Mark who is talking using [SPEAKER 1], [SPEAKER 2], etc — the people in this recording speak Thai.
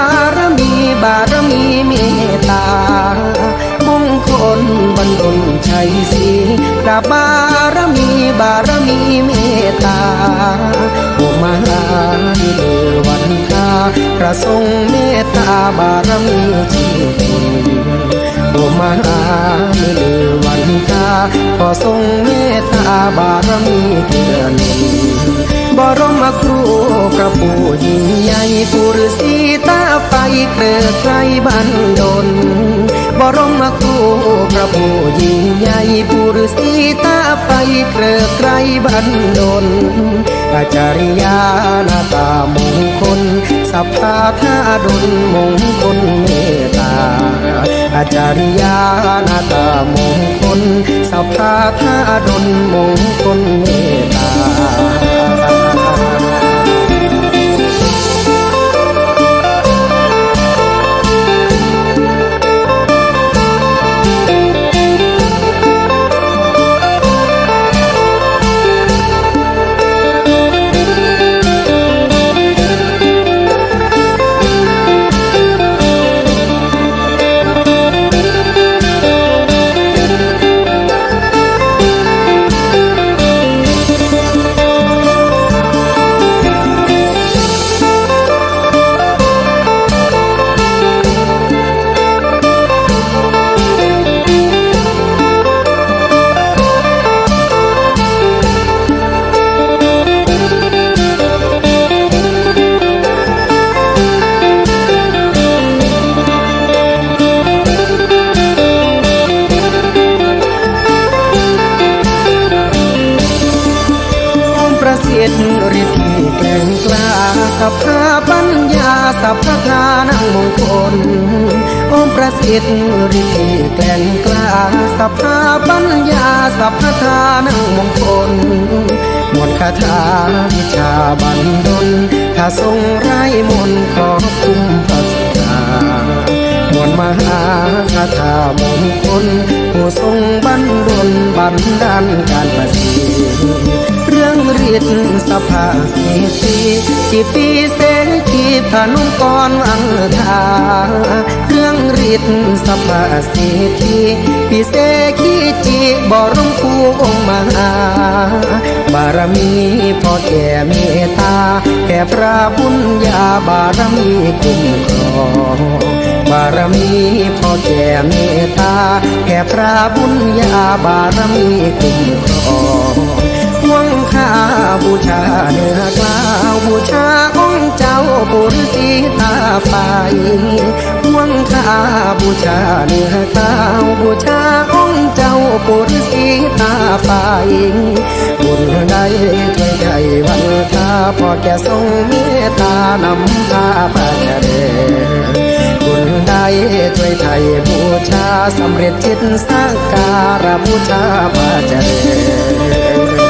[SPEAKER 1] าบารมีบารมีเมตตามงคลบรรดลชัยศรีกราบารมีบารมีเมตตาโอมหาดิเลวันทาพระทรงเมตตาบารมีจริงโอมหาดิเลวันทาขอทรงเมตตาบารมีเกื้อหนุนบรมครูพระผู้ยิ่งใหญ่ปุรสีตา ไฟเกลือไกรบันดลบรมครูพระผู้ยิ่งใหญ่ปุรสีตาไฟเกลือไกรบันดลอาจาริยานาตามงคลสัพพาธาดลมงคลเมตตาอาจาริยานาตามงคลสัพพาธาดลมงคลเมต สัพพาปัญญาสัพพทานังมงคลองค์ประสิทธิ์ฤทธิ์แกร่งกล้าสัพพาปัญญาสัพพทานังมงคลมวลคาถาวิชาบันดลถ้าทรงไร้มนขอคุ้มพระสุธามวลมหาคาถามงคลผู้ทรงบันดลบันดาลการประสิทธิ์ เรื่องฤทธิ์สภาเศรษฐีจีปีเศรษฐีพนุกรวังทาเครื่องฤทธิ์สภาเศรษฐีพิเศษขีจีบรมคูองค์มาบารมีพอแก่เมตตาแก่พระบุญญาบารมีคุ้มครองบารมีพอแก่เมตตาแก่พระบุญญาบารมีคุ้มครอง บูชาเนื้อกล้าวบูชาองค์เจ้าปุรสีตาไฟห่วงข้าบูชาเนื้อกล้าวบูชาองค์เจ้าปุรสีตาไฟบุญใดถ้วยใจวันตาพอแก่ทรงเมตตานำพาพระเจริญบุญใดช่วยไทยบูชาสำเร็จจิตสักการบูชาพระเจริญ